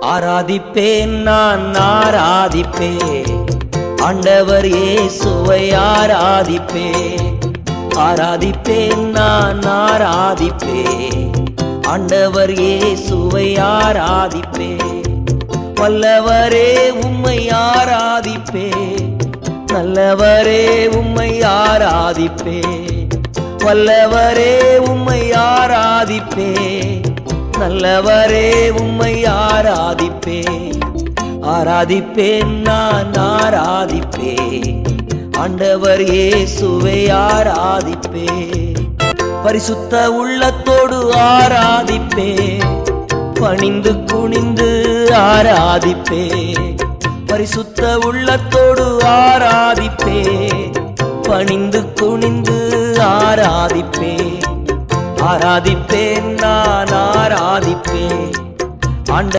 ஆராதிப்பேன் நான் ஆராதிப்பேன். ஆண்டவர் இயேசுவை ஆராதிப்பேன். ஆராதிப்பேன் நான் ஆராதிப்பேன். ஆண்டவர் இயேசுவை ஆராதிப்பேன். வல்லவரே உம்மை ஆராதிப்பேன். நல்லவரே உம்மை ஆராதிப்பேன். வல்லவரே உம்மை ஆராதிப்பேன். நல்லவரே உம்மை ஆரா ஆராதிப்பேன். ஆராதிப்பேன் நான் ஆராதிப்பேன். ஆண்டவர் இயேசுவை ஆராதிப்பேன். பரிசுத்த உள்ளத்தோடு ஆராதிப்பேன். பணிந்து குனிந்து ஆராதிப்பேன். பரிசுத்த உள்ளத்தோடு ஆராதிப்பே பணிந்து குனிந்து ஆராதிப்பே ஆராதிப்பேன் நான் ஆராதிப்பே